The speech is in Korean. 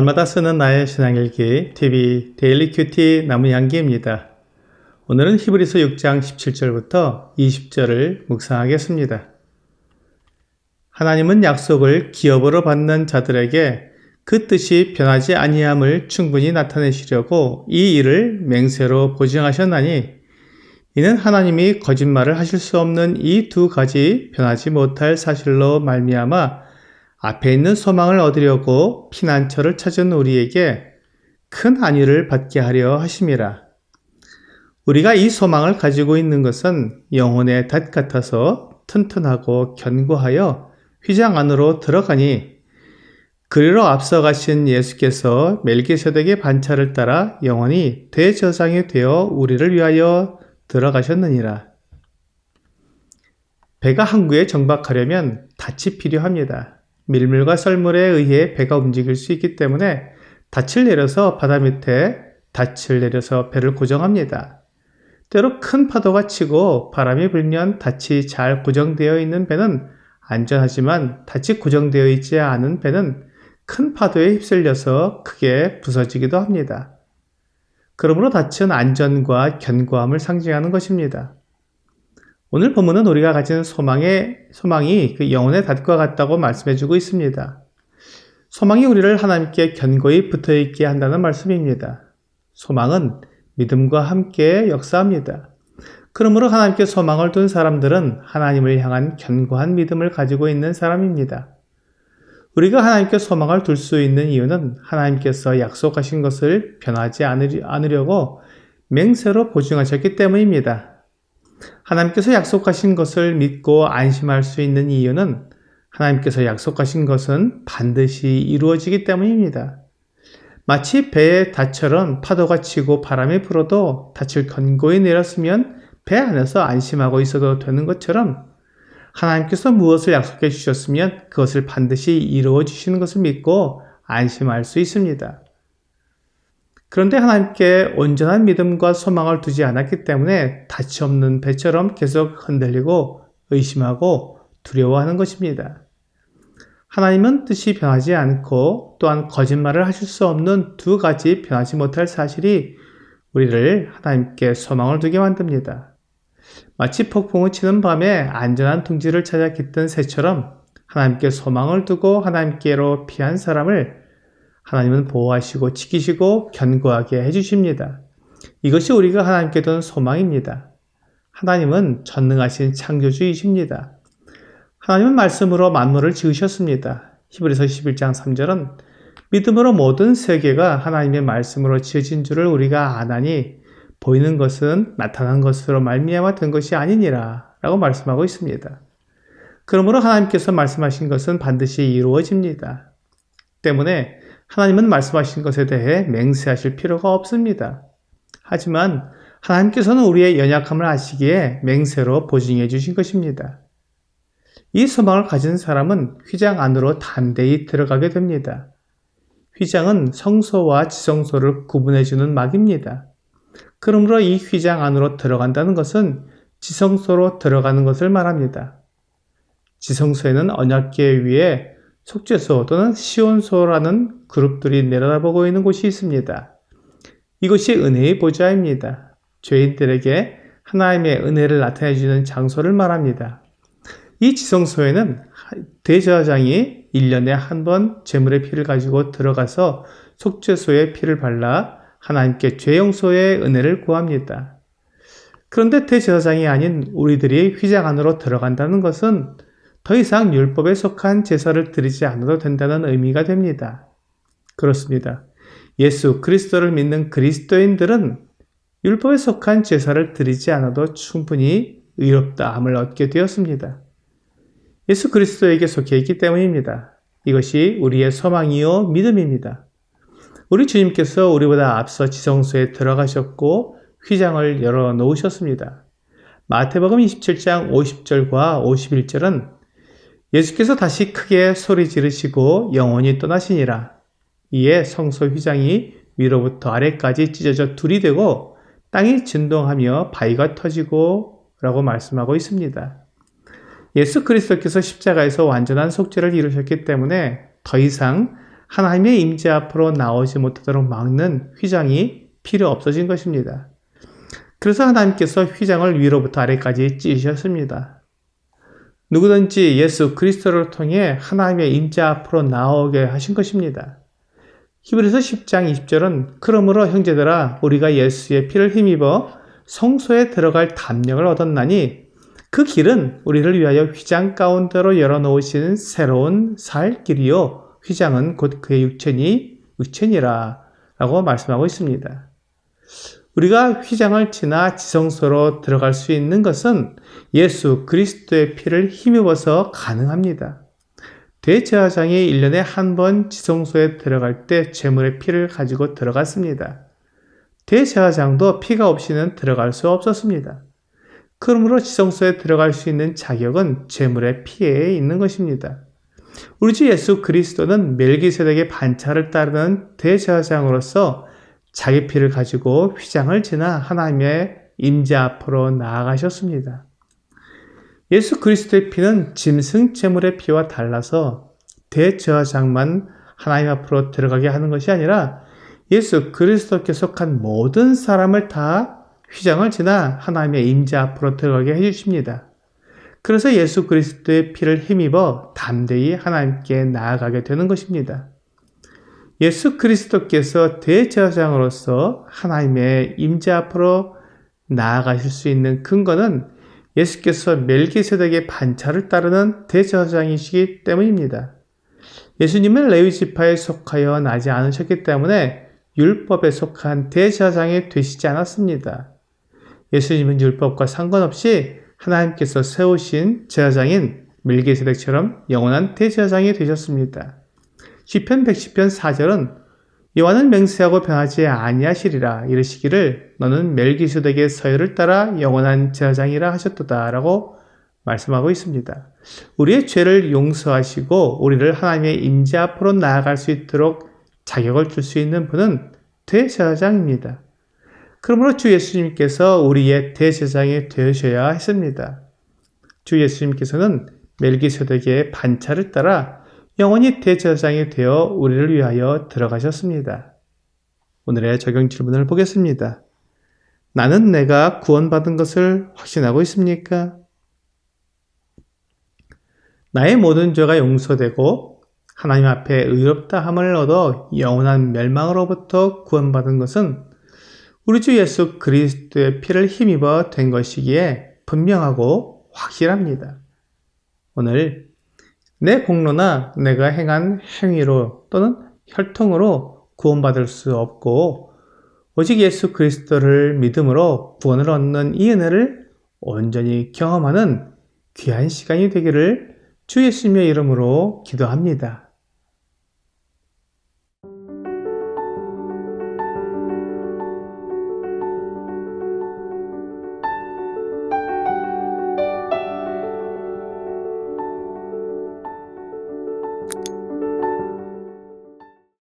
날마다 쓰는 나의 신앙일기 TV 데일리 큐티 나무향기입니다. 오늘은 히브리서 6장 17절부터 20절을 묵상하겠습니다. 하나님은 약속을 기업으로 받는 자들에게 그 뜻이 변하지 아니함을 충분히 나타내시려고 이 일을 맹세로 보증하셨나니 이는 하나님이 거짓말을 하실 수 없는 이 두 가지 변하지 못할 사실로 말미암아 앞에 있는 소망을 얻으려고 피난처를 찾은 우리에게 큰 안위를 받게 하려 하심이라. 우리가 이 소망을 가지고 있는 것은 영혼의 닷 같아서 튼튼하고 견고하여 휘장 안으로 들어가니 그리로 앞서가신 예수께서 멜기세덱의 반차를 따라 영원히 대저상이 되어 우리를 위하여 들어가셨느니라. 배가 항구에 정박하려면 닻이 필요합니다. 밀물과 썰물에 의해 배가 움직일 수 있기 때문에 닻을 내려서 바다 밑에 닻을 내려서 배를 고정합니다. 때로 큰 파도가 치고 바람이 불면 닻이 잘 고정되어 있는 배는 안전하지만 닻이 고정되어 있지 않은 배는 큰 파도에 휩쓸려서 크게 부서지기도 합니다. 그러므로 닻은 안전과 견고함을 상징하는 것입니다. 오늘 본문은 우리가 가진 소망의 소망이 그 영혼의 닷과 같다고 말씀해주고 있습니다. 소망이 우리를 하나님께 견고히 붙어 있게 한다는 말씀입니다. 소망은 믿음과 함께 역사합니다. 그러므로 하나님께 소망을 둔 사람들은 하나님을 향한 견고한 믿음을 가지고 있는 사람입니다. 우리가 하나님께 소망을 둘 수 있는 이유는 하나님께서 약속하신 것을 변하지 않으려고 맹세로 보증하셨기 때문입니다. 하나님께서 약속하신 것을 믿고 안심할 수 있는 이유는 하나님께서 약속하신 것은 반드시 이루어지기 때문입니다. 마치 배의 닷처럼 파도가 치고 바람이 불어도 닻을 견고히 내렸으면 배 안에서 안심하고 있어도 되는 것처럼 하나님께서 무엇을 약속해 주셨으면 그것을 반드시 이루어 주시는 것을 믿고 안심할 수 있습니다. 그런데 하나님께 온전한 믿음과 소망을 두지 않았기 때문에 닻이 없는 배처럼 계속 흔들리고 의심하고 두려워하는 것입니다. 하나님은 뜻이 변하지 않고 또한 거짓말을 하실 수 없는 두 가지 변하지 못할 사실이 우리를 하나님께 소망을 두게 만듭니다. 마치 폭풍을 치는 밤에 안전한 둥지를 찾아 깃든 새처럼 하나님께 소망을 두고 하나님께로 피한 사람을 하나님은 보호하시고 지키시고 견고하게 해주십니다. 이것이 우리가 하나님께 둔 소망입니다. 하나님은 전능하신 창조주이십니다. 하나님은 말씀으로 만물을 지으셨습니다. 히브리서 11장 3절은 믿음으로 모든 세계가 하나님의 말씀으로 지어진 줄을 우리가 아나니 보이는 것은 나타난 것으로 말미암아 된 것이 아니니라 라고 말씀하고 있습니다. 그러므로 하나님께서 말씀하신 것은 반드시 이루어집니다. 때문에 하나님은 말씀하신 것에 대해 맹세하실 필요가 없습니다. 하지만 하나님께서는 우리의 연약함을 아시기에 맹세로 보증해 주신 것입니다. 이 소망을 가진 사람은 휘장 안으로 담대히 들어가게 됩니다. 휘장은 성소와 지성소를 구분해 주는 막입니다. 그러므로 이 휘장 안으로 들어간다는 것은 지성소로 들어가는 것을 말합니다. 지성소에는 언약계 위에 속죄소 또는 시온소라는 그룹들이 내려다보고 있는 곳이 있습니다. 이것이 은혜의 보좌입니다. 죄인들에게 하나님의 은혜를 나타내 주는 장소를 말합니다. 이 지성소에는 대제사장이 1년에 한 번 제물의 피를 가지고 들어가서 속죄소에 피를 발라 하나님께 죄용소의 은혜를 구합니다. 그런데 대제사장이 아닌 우리들이 휘장 안으로 들어간다는 것은 더 이상 율법에 속한 제사를 드리지 않아도 된다는 의미가 됩니다. 그렇습니다. 예수 그리스도를 믿는 그리스도인들은 율법에 속한 제사를 드리지 않아도 충분히 의롭다함을 얻게 되었습니다. 예수 그리스도에게 속해 있기 때문입니다. 이것이 우리의 소망이요 믿음입니다. 우리 주님께서 우리보다 앞서 지성소에 들어가셨고 휘장을 열어 놓으셨습니다. 마태복음 27장 50절과 51절은 예수께서 다시 크게 소리 지르시고 영원히 떠나시니라. 이에 성소 휘장이 위로부터 아래까지 찢어져 둘이 되고 땅이 진동하며 바위가 터지고 라고 말씀하고 있습니다. 예수 그리스도께서 십자가에서 완전한 속죄를 이루셨기 때문에 더 이상 하나님의 임재 앞으로 나오지 못하도록 막는 휘장이 필요 없어진 것입니다. 그래서 하나님께서 휘장을 위로부터 아래까지 찢으셨습니다. 누구든지 예수 그리스도를 통해 하나님의 임재 앞으로 나오게 하신 것입니다. 히브리서 10장 20절은 그러므로 형제들아 우리가 예수의 피를 힘입어 성소에 들어갈 담력을 얻었나니 그 길은 우리를 위하여 휘장 가운데로 열어놓으신 새로운 살 길이요 휘장은 곧 그의 육체니 육체니라 라고 말씀하고 있습니다. 우리가 휘장을 지나 지성소로 들어갈 수 있는 것은 예수 그리스도의 피를 힘입어서 가능합니다. 대제사장이 1년에 한 번 지성소에 들어갈 때 제물의 피를 가지고 들어갔습니다. 대제사장도 피가 없이는 들어갈 수 없었습니다. 그러므로 지성소에 들어갈 수 있는 자격은 제물의 피에 있는 것입니다. 우리 주 예수 그리스도는 멜기세덱의 반차를 따르는 대제사장으로서 자기 피를 가지고 휘장을 지나 하나님의 임재 앞으로 나아가셨습니다. 예수 그리스도의 피는 짐승 제물의 피와 달라서 대제사장만 하나님 앞으로 들어가게 하는 것이 아니라 예수 그리스도께 속한 모든 사람을 다 휘장을 지나 하나님의 임재 앞으로 들어가게 해 주십니다. 그래서 예수 그리스도의 피를 힘입어 담대히 하나님께 나아가게 되는 것입니다. 예수 그리스도께서 대제사장으로서 하나님의 임재 앞으로 나아가실 수 있는 근거는 예수께서 멜기세덱의 반차를 따르는 대제사장이시기 때문입니다. 예수님은 레위 지파에 속하여 나지 않으셨기 때문에 율법에 속한 대제사장이 되시지 않았습니다. 예수님은 율법과 상관없이 하나님께서 세우신 제사장인 멜기세덱처럼 영원한 대제사장이 되셨습니다. 시편 110편 4절은 여호와는 맹세하고 변하지 아니하시리라 이르시기를 너는 멜기세덱의 서열을 따라 영원한 제사장이라 하셨도다라고 말씀하고 있습니다. 우리의 죄를 용서하시고 우리를 하나님의 임재 앞으로 나아갈 수 있도록 자격을 줄 수 있는 분은 대제사장입니다. 그러므로 주 예수님께서 우리의 대제사장이 되셔야 했습니다. 주 예수님께서는 멜기세덱의 반차를 따라 영원히 대제사장이 되어 우리를 위하여 들어가셨습니다. 오늘의 적용 질문을 보겠습니다. 나는 내가 구원받은 것을 확신하고 있습니까? 나의 모든 죄가 용서되고 하나님 앞에 의롭다 함을 얻어 영원한 멸망으로부터 구원받은 것은 우리 주 예수 그리스도의 피를 힘입어 된 것이기에 분명하고 확실합니다. 오늘 내 공로나 내가 행한 행위로 또는 혈통으로 구원받을 수 없고 오직 예수 그리스도를 믿음으로 구원을 얻는 이 은혜를 온전히 경험하는 귀한 시간이 되기를 주 예수님의 이름으로 기도합니다.